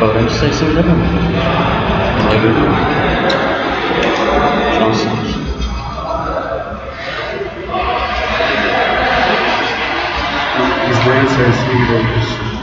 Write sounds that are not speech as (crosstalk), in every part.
Öğrenci sayısını demiyor mu? Ona göre mi? Şanslıdır. İzleyen sayısını görebiliyorsun.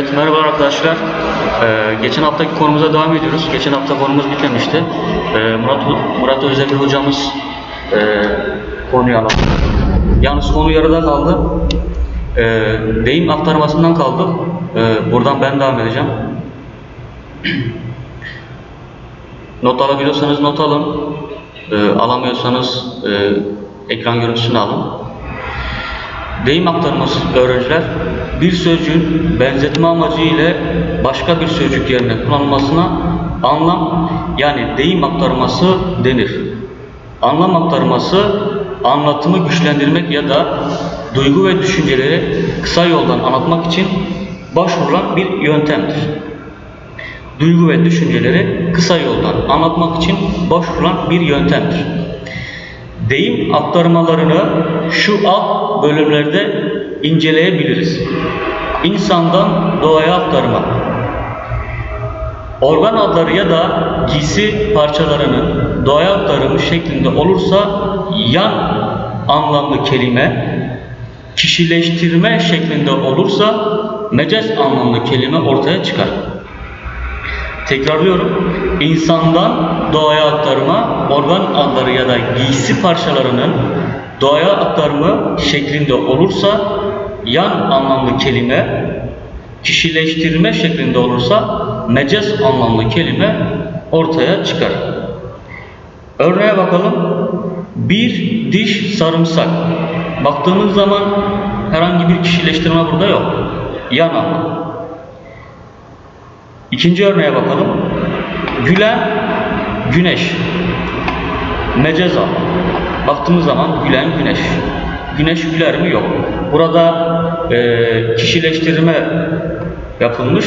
Evet merhaba arkadaşlar. Ee, geçen haftaki konumuza devam ediyoruz. Geçen hafta konumuz bitmemişti. Ee, Murat Murat Özdemir hocamız e, konuyu anlattı. Yalnız konu yarıda kaldı. Ee, deyim aktarmasından kaldı. Ee, buradan ben devam edeceğim. (clears throat) Not alabiliyorsanız not alın. Ee, alamıyorsanız e, ekran görüntüsünü alın. Deyim aktarması öğrenciler bir sözcüğün benzetme amacı ile başka bir sözcük yerine kullanılmasına anlam yani deyim aktarması denir. Anlam aktarması anlatımı güçlendirmek ya da duygu ve düşünceleri kısa yoldan anlatmak için başvurulan bir yöntemdir. Duygu ve düşünceleri kısa yoldan anlatmak için başvurulan bir yöntemdir. Deyim aktarmalarını şu alt bölümlerde inceleyebiliriz. İnsandan doğaya aktarma. Organ adları ya da giysi parçalarının doğaya aktarımı şeklinde olursa yan anlamlı kelime, kişileştirme şeklinde olursa mecaz anlamlı kelime ortaya çıkar. Tekrarlıyorum. İnsandan doğaya aktarma, organ adları ya da giysi parçalarının doğaya aktarımı şeklinde olursa yan anlamlı kelime, kişileştirme şeklinde olursa mecaz anlamlı kelime ortaya çıkar. Örneğe bakalım. Bir diş sarımsak. Baktığımız zaman herhangi bir kişileştirme burada yok. Yan anlam. İkinci örneğe bakalım. Gülen güneş. Mecaz anlam. Baktığımız zaman gülen güneş. Güneş güler mi? Yok. Burada e, kişileştirme yapılmış.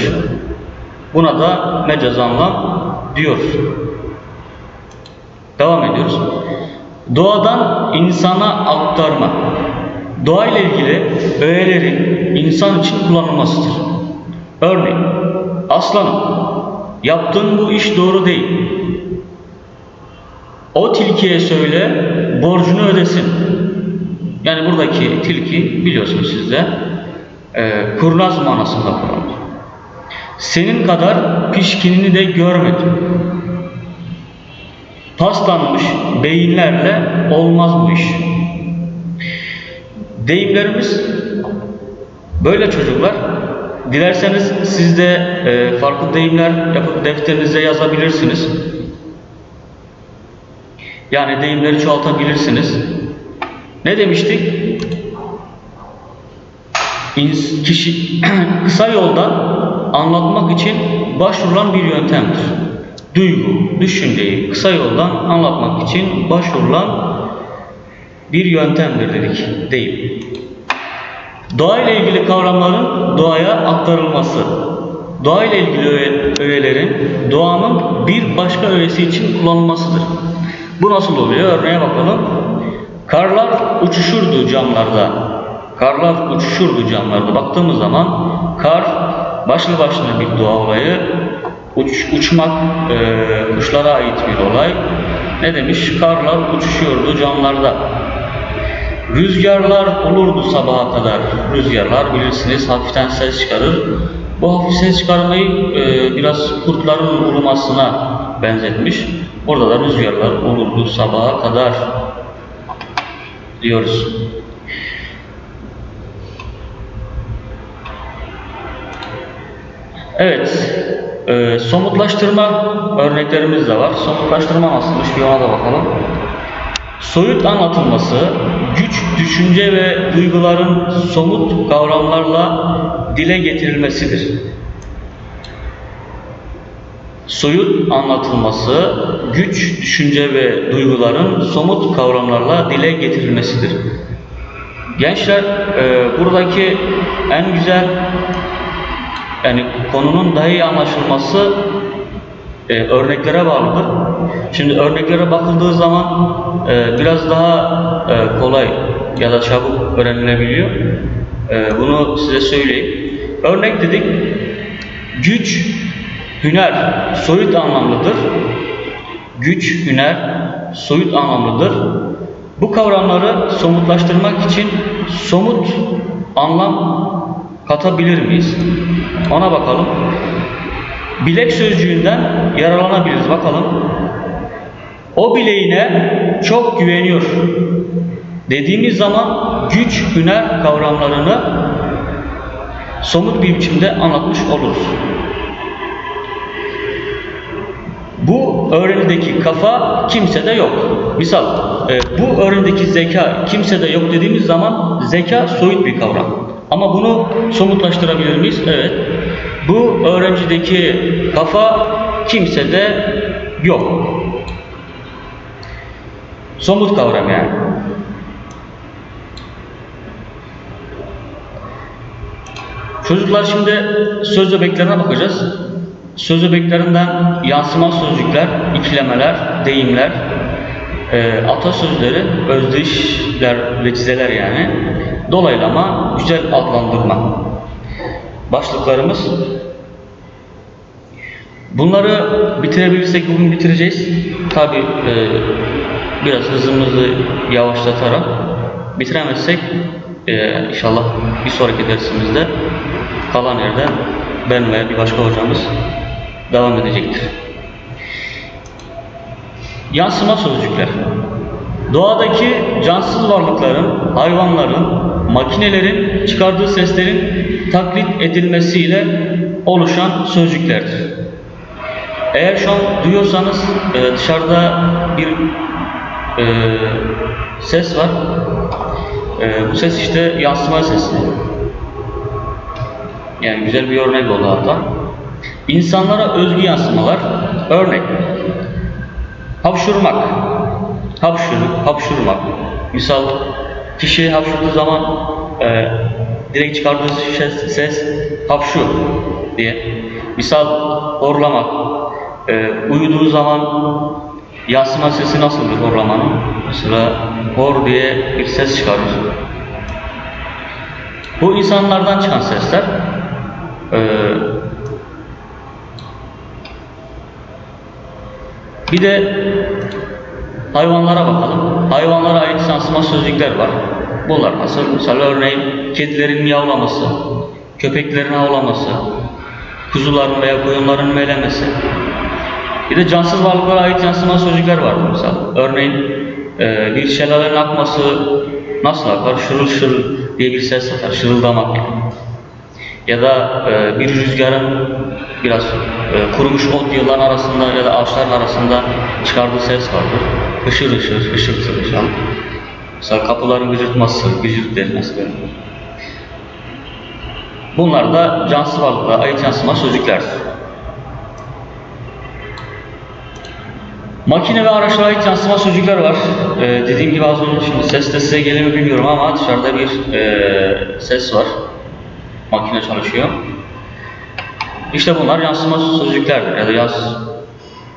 Buna da mecaz anlam diyoruz. Devam ediyoruz. Doğadan insana aktarma. Doğayla ilgili öğelerin insan için kullanılmasıdır. Örneğin, aslanım, yaptığın bu iş doğru değil. O tilkiye söyle, borcunu ödesin. Yani buradaki tilki biliyorsunuz siz de e, kurnaz manasında kullanılır. Senin kadar pişkinini de görmedim. Paslanmış beyinlerle olmaz bu iş. Deyimlerimiz böyle çocuklar. Dilerseniz siz de e, farklı deyimler yapıp defterinize yazabilirsiniz. Yani deyimleri çoğaltabilirsiniz. Ne demiştik? Kişi (clears throat) kısa yoldan anlatmak için başvurulan bir yöntemdir. Duygu, düşünceyi kısa yoldan anlatmak için başvurulan bir yöntemdir dedik deyim. Doğayla ilgili kavramların doğaya aktarılması. Doğayla ilgili öğe- öğelerin doğanın bir başka öğesi için kullanılmasıdır. Bu nasıl oluyor? Örneğe bakalım. Karlar uçuşurdu camlarda. Karlar uçuşurdu camlarda. Baktığımız zaman kar başlı başına bir doğa olayı. Uç, uçmak e, kuşlara ait bir olay. Ne demiş? Karlar uçuşuyordu camlarda. Rüzgarlar olurdu sabaha kadar. Rüzgarlar bilirsiniz hafiften ses çıkarır. Bu hafif ses çıkarmayı e, biraz kurtların ulumasına benzetmiş. Orada da rüzgarlar olurdu sabaha kadar diyoruz. Evet, e, somutlaştırma örneklerimiz de var. Somutlaştırma nasılmış bir ona da bakalım. Soyut anlatılması, güç, düşünce ve duyguların somut kavramlarla dile getirilmesidir. Soyut anlatılması, güç, düşünce ve duyguların somut kavramlarla dile getirilmesidir. Gençler, e, buradaki en güzel yani konunun daha iyi anlaşılması e, örneklere bağlıdır. Şimdi örneklere bakıldığı zaman e, biraz daha e, kolay ya da çabuk öğrenilebiliyor. E, bunu size söyleyeyim. Örnek dedik, güç, hüner, soyut anlamlıdır. Güç, hüner, soyut anlamlıdır. Bu kavramları somutlaştırmak için somut anlam katabilir miyiz? Ona bakalım. Bilek sözcüğünden yararlanabiliriz. Bakalım. O bileğine çok güveniyor. Dediğimiz zaman güç, hüner kavramlarını somut bir biçimde anlatmış oluruz. Bu öğrenideki kafa kimsede yok. Misal, e, bu öğrenideki zeka kimsede yok dediğimiz zaman zeka soyut bir kavram. Ama bunu somutlaştırabilir miyiz? Evet. Bu öğrencideki kafa kimsede yok. Somut kavram yani. Çocuklar şimdi söz öbeklerine bakacağız. Söz öbeklerinden yansıma sözcükler, ikilemeler, deyimler, e, atasözleri, özdeyişler ve çizeler yani. Dolaylama, güzel adlandırma. Başlıklarımız. Bunları bitirebilirsek bugün bitireceğiz. Tabi e, biraz hızımızı yavaşlatarak bitiremezsek e, inşallah bir sonraki dersimizde kalan yerden ben veya bir başka hocamız devam edecektir. Yansıma sözcükler. Doğadaki cansız varlıkların, hayvanların, makinelerin çıkardığı seslerin taklit edilmesiyle oluşan sözcüklerdir. Eğer şu an duyuyorsanız e, dışarıda bir e, ses var. E, bu ses işte yansıma sesi. Yani güzel bir örnek oldu hatta. İnsanlara özgü yansımalar. Örnek. Hapşurmak. Hapşur, hapşurmak. Misal kişi hapşurduğu zaman e, direkt çıkardığı ses, ses hapşu diye. Misal horlamak. E, uyuduğu zaman yansıma sesi nasıldır horlamanın? Mesela hor diye bir ses çıkarır. Bu insanlardan çıkan sesler e, bir de hayvanlara bakalım. Hayvanlara ait yansıma sözcükler var. Bunlar nasıl? Mesela örneğin kedilerin miyavlaması, köpeklerin havlaması, kuzuların veya koyunların melemesi. Bir de cansız varlıklara ait yansıma sözcükler var mesela. Örneğin e, bir şelalenin akması nasıl akar? Şırıl şırıl diye bir ses atar, şırıldamak. Ya da e, bir rüzgarın biraz e, kurumuş ot yılların arasında ya da ağaçların arasında çıkardığı ses vardır. Hışır hışır, hışırtı hışan. Mesela kapıların gıcırtması, gıcırt denmesi böyle. Bunlar da cansız varlıklara ait yansıma sözcüklerdir. Makine ve araçlara ait yansıma sözcükler var. Ee, dediğim gibi az önce şimdi ses de size gelir mi bilmiyorum ama dışarıda bir e, ses var. Makine çalışıyor. İşte bunlar yansıma sözcüklerdir ya da yans,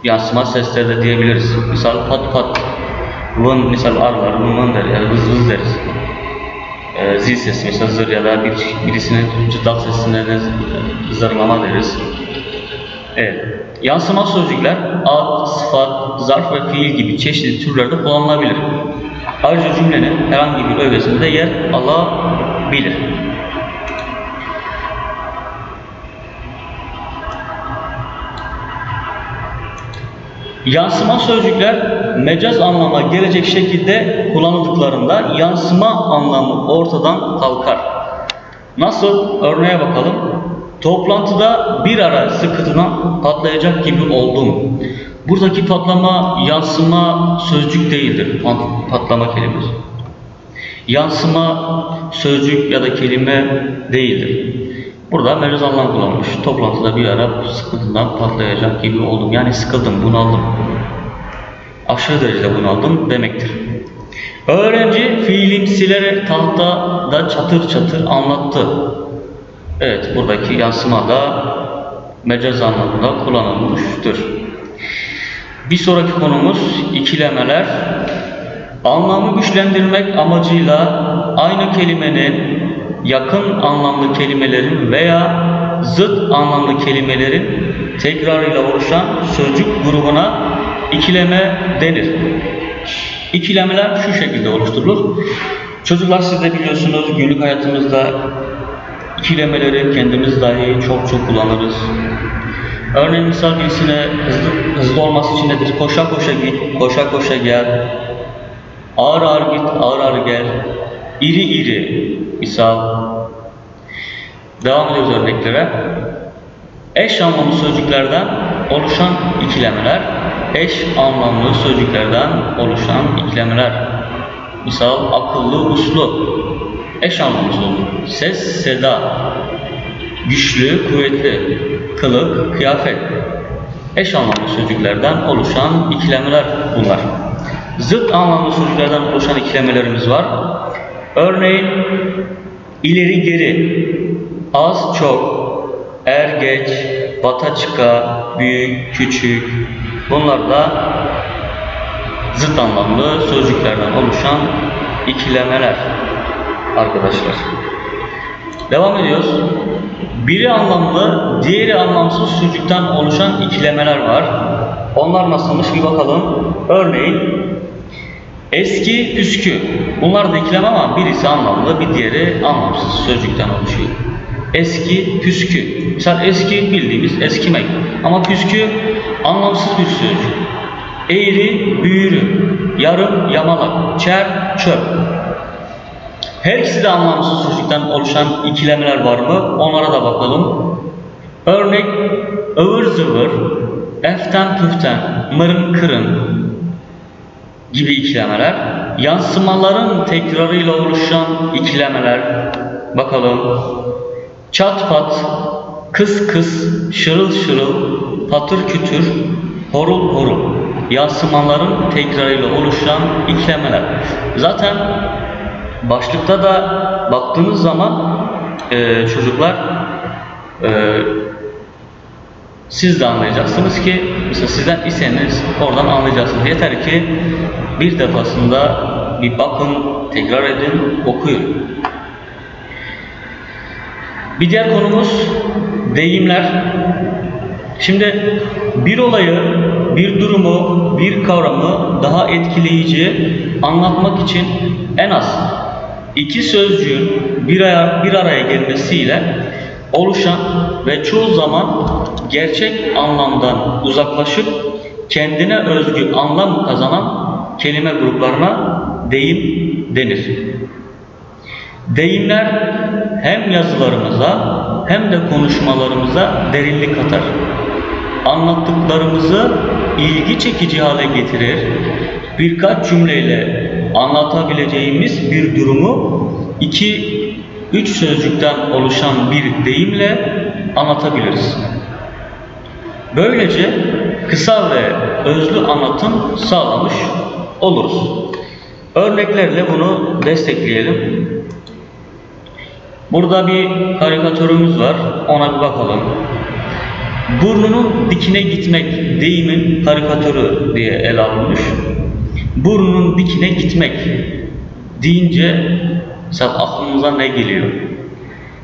yansıma sesleri de diyebiliriz. Misal pat pat, vın misal arılar vın der ya da vız vız deriz. Ee, zil sesi mesela zır ya da bir, birisinin cıtlak sesine zırlama deriz. Evet. Yansıma sözcükler ad, sıfat, zarf ve fiil gibi çeşitli türlerde kullanılabilir. Ayrıca cümlenin herhangi bir ögesinde yer alabilir. Yansıma sözcükler mecaz anlama gelecek şekilde kullanıldıklarında yansıma anlamı ortadan kalkar. Nasıl? Örneğe bakalım. Toplantıda bir ara sıkıntıdan patlayacak gibi oldum. Buradaki patlama yansıma sözcük değildir. Pat- Patlama kelimesi. Yansıma sözcük ya da kelime değildir. Burada mecaz anlam kullanılmış. Toplantıda bir ara sıkıntıdan patlayacak gibi oldum. Yani sıkıldım, bunaldım. Aşırı derecede bunaldım demektir. Öğrenci fiilim silerek tahtada çatır çatır anlattı. Evet, buradaki yansıma da mecaz anlamında kullanılmıştır. Bir sonraki konumuz ikilemeler. Anlamı güçlendirmek amacıyla aynı kelimenin yakın anlamlı kelimelerin veya zıt anlamlı kelimelerin tekrarıyla oluşan sözcük grubuna ikileme denir. İkilemeler şu şekilde oluşturulur. Çocuklar siz de biliyorsunuz günlük hayatımızda ikilemeleri kendimiz dahi çok çok kullanırız. Örneğin misal birisine hızlı, hızlı olması için nedir? Koşa koşa git, koşa koşa gel. Ağır ağır git, ağır ağır gel. İri iri misal. Devam ediyoruz örneklere. Eş anlamlı sözcüklerden oluşan ikilemeler, eş anlamlı sözcüklerden oluşan ikilemeler. Misal akıllı, uslu. Eş anlamlı sözcük. Ses, seda. Güçlü, kuvvetli. Kılık, kıyafet. Eş anlamlı sözcüklerden oluşan ikilemeler bunlar. Zıt anlamlı sözcüklerden oluşan ikilemelerimiz var. Örneğin ileri geri, az çok, er geç, bata çıka, büyük, küçük. Bunlar da zıt anlamlı sözcüklerden oluşan ikilemeler arkadaşlar. Devam ediyoruz. Biri anlamlı, diğeri anlamsız sözcükten oluşan ikilemeler var. Onlar nasılmış bir bakalım. Örneğin eski, püskü. Bunlar da ikileme ama birisi anlamlı, bir diğeri anlamsız sözcükten oluşuyor. Eski, püskü. Mesela eski bildiğimiz eskimek. Ama püskü anlamsız bir sözcük. Eğri, büğrü. Yarım, yamalak. Çer, çöp. Her ikisi de anlamsız sözcükten oluşan ikilemeler var mı? Onlara da bakalım. Örnek ıvır zıvır, eften püften, mırın kırın gibi ikilemeler. Yansımaların tekrarıyla oluşan ikilemeler. Bakalım. Çat pat, kıs kıs, şırıl şırıl, patır kütür, horul horul. Yansımaların tekrarıyla oluşan ikilemeler. Zaten Başlıkta da baktığınız zaman e, çocuklar e, siz de anlayacaksınız ki mesela sizden iseniz oradan anlayacaksınız. Yeter ki bir defasında bir bakın, tekrar edin, okuyun. Bir diğer konumuz deyimler. Şimdi bir olayı, bir durumu, bir kavramı daha etkileyici anlatmak için en az iki sözcüğün bir araya, bir araya gelmesiyle oluşan ve çoğu zaman gerçek anlamdan uzaklaşıp kendine özgü anlam kazanan kelime gruplarına deyim denir. Deyimler hem yazılarımıza hem de konuşmalarımıza derinlik katar. Anlattıklarımızı ilgi çekici hale getirir. Birkaç cümleyle anlatabileceğimiz bir durumu iki, üç sözcükten oluşan bir deyimle anlatabiliriz. Böylece kısa ve özlü anlatım sağlamış oluruz. Örneklerle bunu destekleyelim. Burada bir karikatürümüz var. Ona bir bakalım. Burnunun dikine gitmek deyimin karikatürü diye ele alınmış. Burnunun dikine gitmek deyince mesela aklınıza ne geliyor?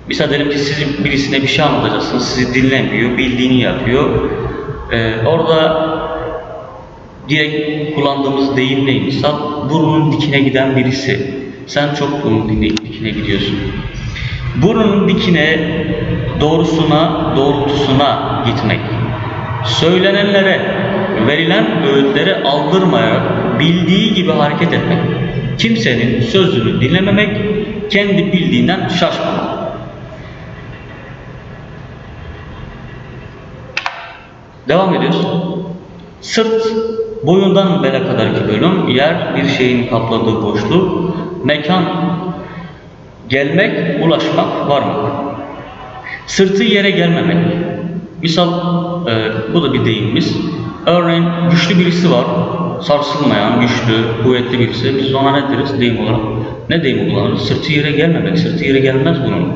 Mesela diyelim ki siz birisine bir şey anlatacaksınız, sizi dinlemiyor, bildiğini yapıyor. Ee, orada direkt kullandığımız deyim ne? Mesela burnunun dikine giden birisi. Sen çok burnun dikine gidiyorsun. Burnunun dikine, doğrusuna, doğrultusuna gitmek. Söylenenlere verilen öğütleri aldırmayarak bildiği gibi hareket etmek. Kimsenin sözünü dinlememek, kendi bildiğinden şaşmamak. Devam ediyoruz. Sırt boyundan bele kadarki bölüm, yer bir şeyin kapladığı boşluk, mekan gelmek, ulaşmak, varmak. Sırtı yere gelmemek. Misal e, bu da bir deyimimiz. Örneğin güçlü birisi var, sarsılmayan, güçlü, kuvvetli birisi. Biz ona ne deriz deyim olarak? Ne deyim kullanırız? Sırtı yere gelmemek. Sırtı yere gelmez bunun.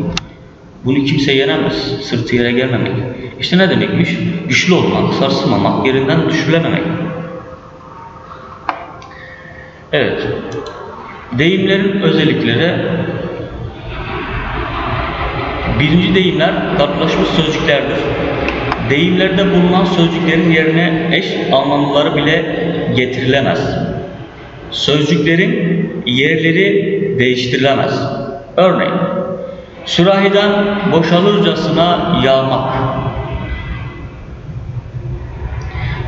Bunu kimse yenemez. Sırtı yere gelmemek. İşte ne demekmiş? Güçlü olmak, sarsılmamak, yerinden düşürülememek. Evet. Deyimlerin özellikleri Birinci deyimler karşılaşmış sözcüklerdir. Deyimlerde bulunan sözcüklerin yerine eş anlamlıları bile getirilemez. Sözcüklerin yerleri değiştirilemez. Örneğin, sürahiden boşalırcasına yağmak.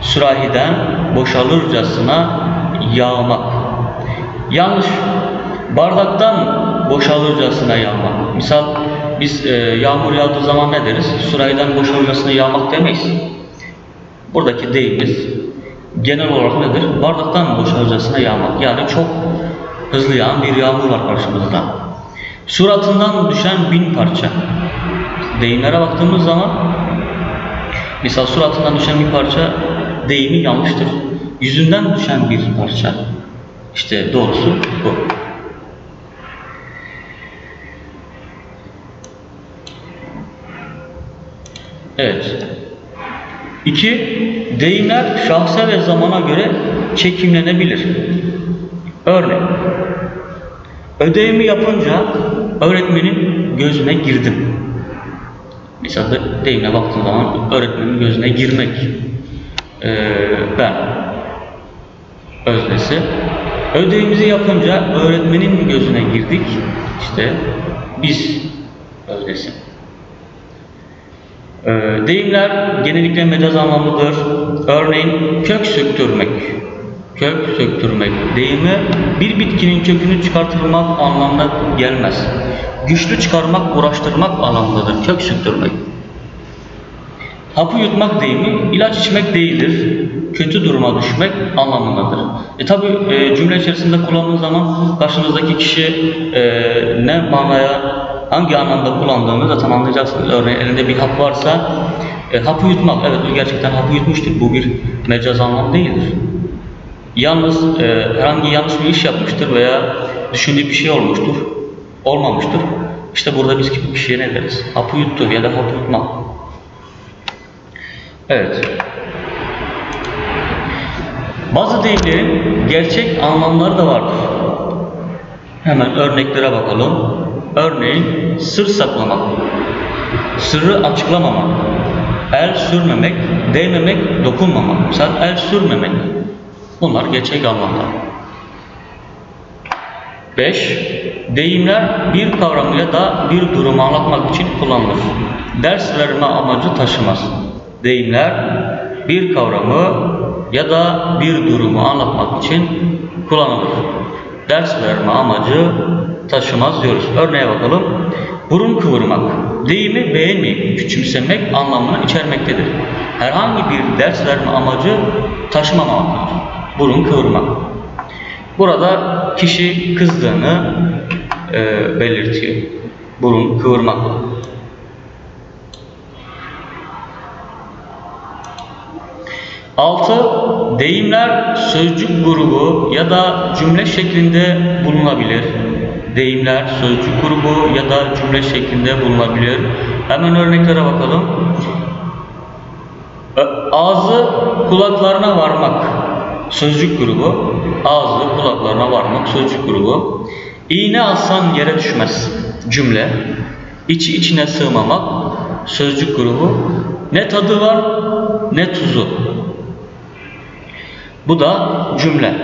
Sürahiden boşalırcasına yağmak. Yanlış. Bardaktan boşalırcasına yağmak. Misal biz e, yağmur yağdığı zaman ne deriz? Sürahiden boşalırcasına yağmak demeyiz. Buradaki deyimimiz genel olarak nedir? Bardaktan boşalırcasına yağmak. Yani çok hızlı yağan bir yağmur var karşımızda. Suratından düşen bin parça. Deyimlere baktığımız zaman misal suratından düşen bir parça deyimi yanlıştır. Yüzünden düşen bir parça. İşte doğrusu bu. Evet. İki, deyimler şahsa ve zamana göre çekimlenebilir. Örneğin, ödevimi yapınca öğretmenin gözüne girdim. Mesela de- deyimle baktığın zaman öğretmenin gözüne girmek. Ee, ben öznesi. Ödevimizi yapınca öğretmenin gözüne girdik. İşte biz öznesi. Ee, deyimler genellikle mecaz anlamlıdır. Örneğin kök söktürmek. Kök söktürmek deyimi bir bitkinin kökünü çıkartılmak anlamına gelmez. Güçlü çıkarmak, uğraştırmak anlamındadır. Kök söktürmek. Hapı yutmak deyimi ilaç içmek değildir. Kötü duruma düşmek anlamındadır. E tabi e, cümle içerisinde kullandığınız zaman karşınızdaki kişi e, ne manaya, hangi anlamda kullandığını zaten anlayacaksınız. Örneğin elinde bir hap varsa e, hapı yutmak, evet o gerçekten hapı yutmuştur. Bu bir mecaz anlam değildir. Yalnız e, herhangi yanlış bir iş yapmıştır veya düşündüğü bir şey olmuştur, olmamıştır. İşte burada biz gibi kişiye ne deriz? Hapı yuttu ya da hapı yutmak. Evet. Bazı deyimlerin gerçek anlamları da vardır. Hemen örneklere bakalım. Örneğin sır saklamak, sırrı açıklamamak, el sürmemek, değmemek, dokunmamak. Mesela el sürmemek. Bunlar gerçek anlamlar. 5. Deyimler bir kavramı ya da bir durumu anlatmak için kullanılır. Ders verme amacı taşımaz. Deyimler bir kavramı ya da bir durumu anlatmak için kullanılır. Ders verme amacı taşımaz diyoruz. Örneğe bakalım. Burun kıvırmak, deyimi beğenmeyip küçümsemek anlamını içermektedir. Herhangi bir ders verme amacı taşımamamaktadır. Burun kıvırmak. Burada kişi kızdığını e, belirtiyor. Burun kıvırmakla. Altı, deyimler sözcük grubu ya da cümle şeklinde bulunabilir. Deyimler sözcük grubu ya da cümle şeklinde bulunabilir. Hemen örneklere bakalım. Ağzı kulaklarına varmak sözcük grubu. Ağzı kulaklarına varmak sözcük grubu. İğne alsan yere düşmez cümle. İçi içine sığmamak sözcük grubu. Ne tadı var ne tuzu. Bu da cümle.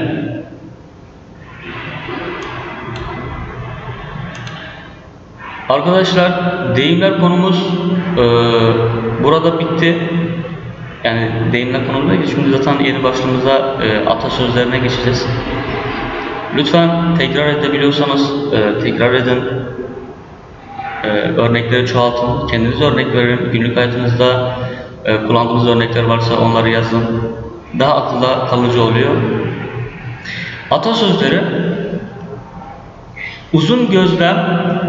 Arkadaşlar deyimler konumuz eee, burada bitti. Yani deyimle konuluydu. Şimdi zaten yeni başlığımıza e, atasözlerine geçeceğiz. Lütfen tekrar edebiliyorsanız e, tekrar edin. E, örnekleri çoğaltın. Kendiniz örnek verin. Günlük hayatınızda e, kullandığınız örnekler varsa onları yazın. Daha akılda kalıcı oluyor. Atasözleri uzun gözlem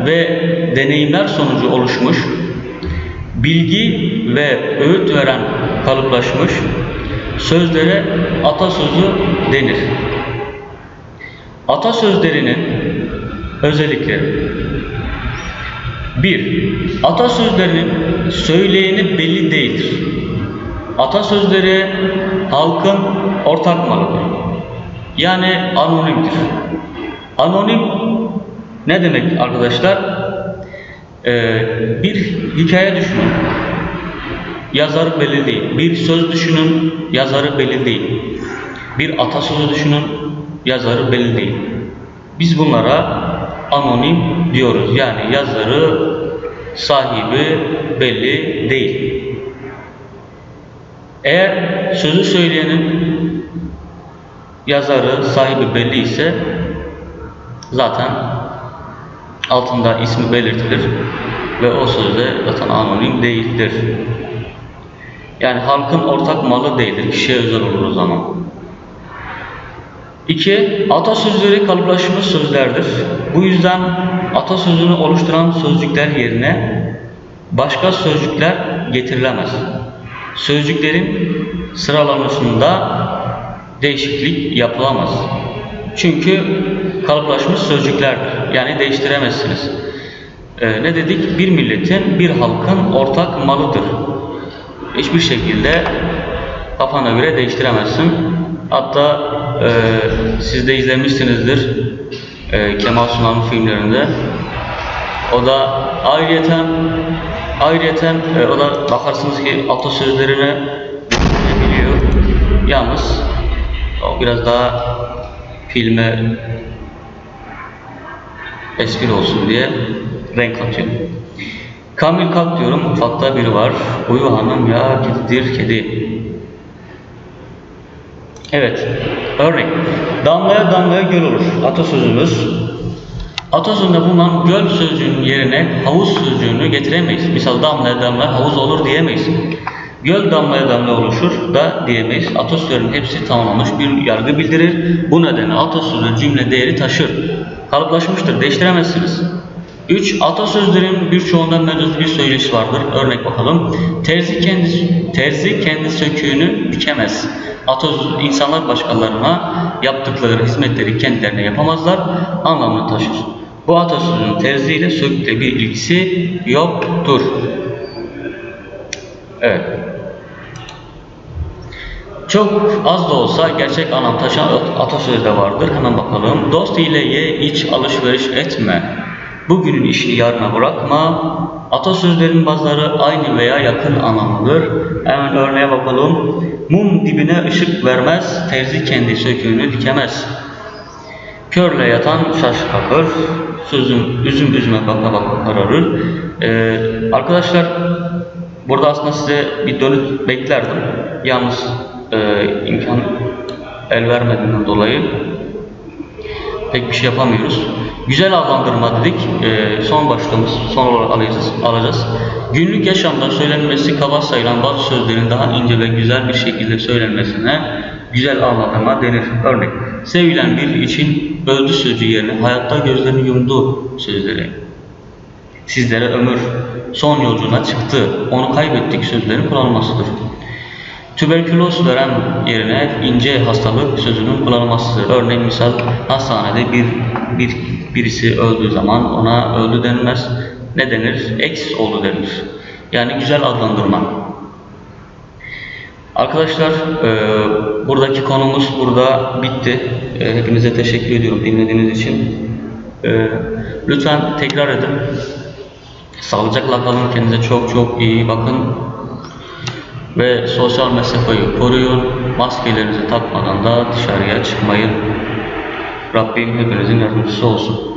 ve deneyimler sonucu oluşmuş, bilgi ve öğüt veren kalıplaşmış sözlere atasözü denir. Atasözlerinin özellikleri 1. Atasözlerinin söyleyeni belli değildir. Atasözleri halkın ortak malıdır. Yani anonimdir. Anonim ne demek arkadaşlar? Ee, bir hikaye düşünün. Yazarı belli değil. Bir söz düşünün. Yazarı belli değil. Bir atasözü düşünün. Yazarı belli değil. Biz bunlara anonim diyoruz. Yani yazarı, sahibi belli değil. Eğer sözü söyleyenin yazarı, sahibi belli ise zaten altında ismi belirtilir ve o sözde zaten anonim değildir. Yani halkın ortak malı değildir, kişiye özel olur o zaman. 2. Atasözleri kalıplaşmış sözlerdir. Bu yüzden atasözünü oluşturan sözcükler yerine başka sözcükler getirilemez. Sözcüklerin sıralanmasında değişiklik yapılamaz. Çünkü kalıplaşmış sözcüklerdir. Yani değiştiremezsiniz. Ee, ne dedik? Bir milletin, bir halkın ortak malıdır. Hiçbir şekilde kafana göre değiştiremezsin. Hatta e, siz de izlemişsinizdir e, Kemal Sunal'ın filmlerinde. O da ayrıyeten ayrıyeten e, o da bakarsınız ki atasözlerine biliyor. Yalnız o biraz daha filme espri olsun diye renk atıyor. Kamil kalk diyorum, mutfakta biri var. Uyu hanım ya gididir kedi. Evet, örnek. Damlaya damlaya göl olur. Atasözümüz. Atasözünde bulunan göl sözcüğünün yerine havuz sözcüğünü getiremeyiz. Misal damlaya damlaya havuz olur diyemeyiz. Göl damlaya damlaya oluşur da diyemeyiz. Atasözlerin hepsi tamamlanmış bir yargı bildirir. Bu nedenle atasözü cümle değeri taşır. Kalıplaşmıştır, değiştiremezsiniz. 3. Atasözlerin birçoğunda mevcut bir söyleşi vardır. Örnek bakalım. Terzi kendi, terzi kendi söküğünü dikemez. Atasöz, insanlar başkalarına yaptıkları hizmetleri kendilerine yapamazlar. Anlamını taşır. Bu atasözünün terzi ile sökükle bir ilgisi yoktur. Evet. Çok az da olsa gerçek anlam taşıyan atasözü de vardır. Hemen bakalım. Dost ile ye, iç, alışveriş etme. Bugünün işini yarına bırakma. Atasözlerin bazıları aynı veya yakın anlamlıdır. Hemen örneğe bakalım. Mum dibine ışık vermez, terzi kendi söküğünü dikemez. Körle yatan şaş kalkar, sözüm üzüm üzüme baka baka kararır. Ee, arkadaşlar burada aslında size bir dönüt beklerdim. Yalnız e, imkan el vermediğinden dolayı pek bir şey yapamıyoruz. Güzel adlandırma dedik. E, son başlığımız son olarak alacağız. alacağız. Günlük yaşamda söylenmesi kaba sayılan bazı sözlerin daha ince ve güzel bir şekilde söylenmesine güzel adlandırma denir. Örnek, sevilen biri için öldü sözcüğü yerine hayatta gözlerini yumdu sözleri. Sizlere ömür, son yolculuğuna çıktı, onu kaybettik sözlerin kullanılmasıdır. Tüberküloz veren yerine ince hastalık sözünün kullanılmasıdır. Örneğin misal hastanede bir, bir birisi öldüğü zaman ona öldü denmez. Ne denir? Ex oldu denir. Yani güzel adlandırma. Arkadaşlar e, buradaki konumuz burada bitti. E, hepinize teşekkür ediyorum dinlediğiniz için. E, lütfen tekrar edin. Sağlıcakla kalın. Kendinize çok çok iyi bakın ve sosyal mesafeyi koruyun. Maskelerinizi takmadan da dışarıya çıkmayın. Rabbim hepinizin yardımcısı olsun.